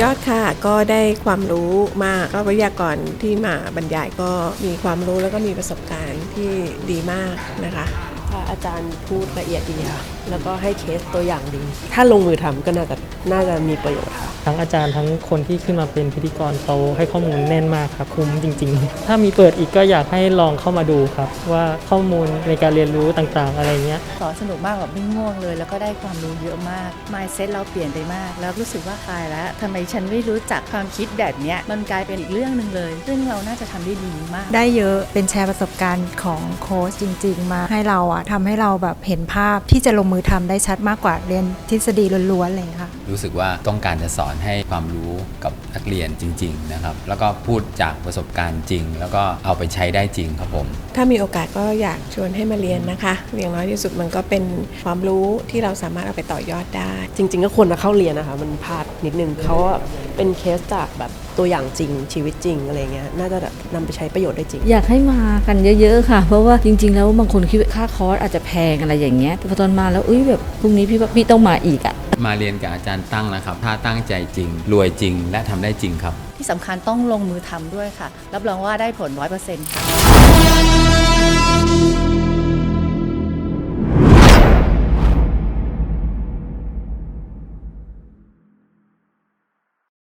ยอดค่ะก็ได้ความรู้มากก็วิทยากรที่มาบรรยายก็มีความรู้แล้วก็มีประสบการณ์ที่ดีมากนะคะค่ะอาจารย์พูดละเอียดดีค่ะ แล้วก็ให้เคสตัวอย่างดี ถ้าลงมือทำก็น่าจะน่าจะมีประโยชน์ค่ะทั้งอาจารย์ทั้งคนที่ขึ้นมาเป็นพิธีกรเขาให้ข้อมูลแน่นมากครับคุ้มจริง ๆ ถ้ามีเปิดอีกก็อยากให้ลองเข้ามาดูครับ ว่าข้อมูลในการเรียนรู้ต่างๆ อะไรเงี้ยสอนสนุกมากแบบไม่ง่วงเลย แล้วก็ได้ความรู้เยอะมาก mindset เราเปลี่ยนไปมาก แล้วรู้สึกว่าตายแล้วทำไมฉันไม่รู้จักความคิดแบบเนี้ยมันกลายเป็นอีกเรื่องหนึ่งเลย ซึ่งเราน่าจะทำได้ดีมาก ได้เยอะเป็นแชร์ประสบการณ์ของโค้ชจริง ๆ มาให้เราอะทำให้เราแบบเห็นภาพที่จะลงมือทำได้ชัดมากกว่าเรียนทฤษฎีล้วนๆเลยค่ะรู้สึกว่าต้องการจะสอนให้ความรู้กับนักเรียนจริง ๆ นะครับ แล้วก็พูดจากประสบการณ์จริง แล้วก็เอาไปใช้ได้จริงครับผม ถ้ามีโอกาสก็อยากชวนให้มาเรียนนะคะอย่างน้อยที่สุดมันก็เป็นความรู้ที่เราสามารถเอาไปต่อยอดได้ จริง ๆ ก็ควรมาเข้าเรียนนะคะ มันพลาดนิดนึงเขาอะเป็นเคสจากแบบ ตัวอย่างจริงชีวิตจริงอะไรเงี้ยน่าจะแบบนำไปใช้ประโยชน์ได้จริง อยากให้มากันเยอะ ๆ ค่ะ เพราะว่าจริง ๆ แล้วบางคนคิดว่าค่าคอร์สอาจจะแพงอะไรอย่างเงี้ยแต่พอตอนมาแล้วเอ้ยแบบพรุ่งนี้พี่ว่าพี่ต้องมาอีกอะมาเรียนกับอาจารย์ตั้งนะครับ ถ้าตั้งใจจริง รวยจริง และทำได้จริงครับ ที่สำคัญต้องลงมือทำด้วยค่ะ รับรองว่าได้ผล100%ค่ะ